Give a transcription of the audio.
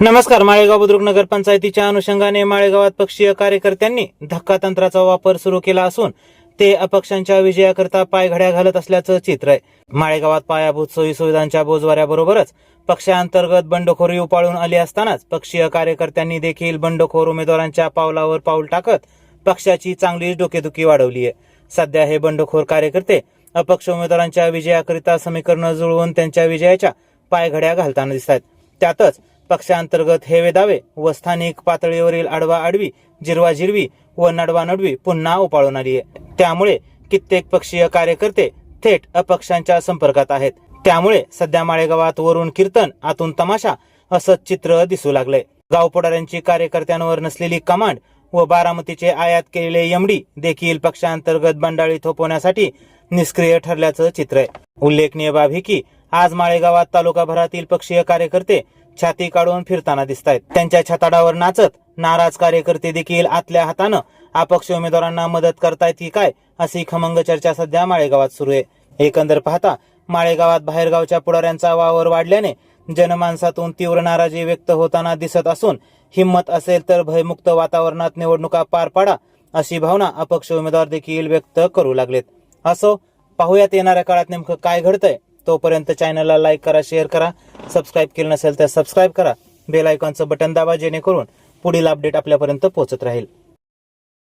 नमस्कार माळेगाव बुद्रुक नगरपंचायतीच्या अनुषंगाने माळेगावात पक्षीय कार्यकर्त्यांनी धक्का तंत्राचा वापर सुरू केला असून ते अपक्षांच्या विजयाकरता पायघड्या घालत असल्याचं चित्र आहे. माळेगावात पायाभूत सोयी सुविधांच्या बोजवाऱ्याबरोबरच पक्षांतर्गत बंडखोरी उपाळून आली असतानाच पक्षीय कार्यकर्त्यांनी देखील बंडखोर उमेदवारांच्या पावलावर पाऊल टाकत पक्षाची चांगलीच डोकेदुखी वाढवली आहे. सध्या हे बंडखोर कार्यकर्ते अपक्ष उमेदवारांच्या विजयाकरिता समीकरणं जुळवून त्यांच्या विजयाच्या पायघड्या घालताना दिसत आहेत त्यातच पक्षांतर्गत हेवे दावे व स्थानिक पातळीवरील आडवा आडवी जिरवा जिरवी व नडवा नडवी पुन्हा उपाळून आली आहे त्यामुळे कित्येक पक्षीय कार्यकर्ते थेट अपक्षांच्या संपर्कात आहेत. त्यामुळे सध्या माळेगावात वरून कीर्तन आतून तमाशा असं चित्र दिसू लागलंय. गावपुढाऱ्यांची कार्यकर्त्यांवर नसलेली कमांड व बारामतीचे आयात केलेले यमडी देखील पक्षांतर्गत बंडाळी थोपवण्यासाठी निष्क्रिय ठरल्याचं चित्र आहे. उल्लेखनीय बाब ही की आज माळेगावात तालुकाभरातील पक्षीय कार्यकर्ते छाती काढून फिरताना दिसत आहेत त्यांच्या छताडावर नाचत नाराज कार्यकर्ते देखील आतल्या हातानं अपक्ष उमेदवारांना मदत करतायत की काय अशी खमंग चर्चा सध्या माळेगावात सुरू आहे. एकंदर पाहता माळेगावात बाहेरगावच्या पुढाऱ्यांचा वावर वाढल्याने जनमानसातून तीव्र नाराजी व्यक्त होताना दिसत असून हिंमत असेल तर भयमुक्त वातावरणात निवडणुका पार पाडा अशी भावना अपक्ष उमेदवार देखील व्यक्त करू लागलेत. असो पाहूयात येणाऱ्या काळात नेमकं काय घडतंय. तोपर्यंत चॅनलला लाईक करा शेअर करा. सबस्क्राईब केलं नसेल तर सबस्क्राईब करा. बेल आयकॉनचं बटन दाबा जेणेकरून पुढील अपडेट आपल्यापर्यंत पोहोचत राहील.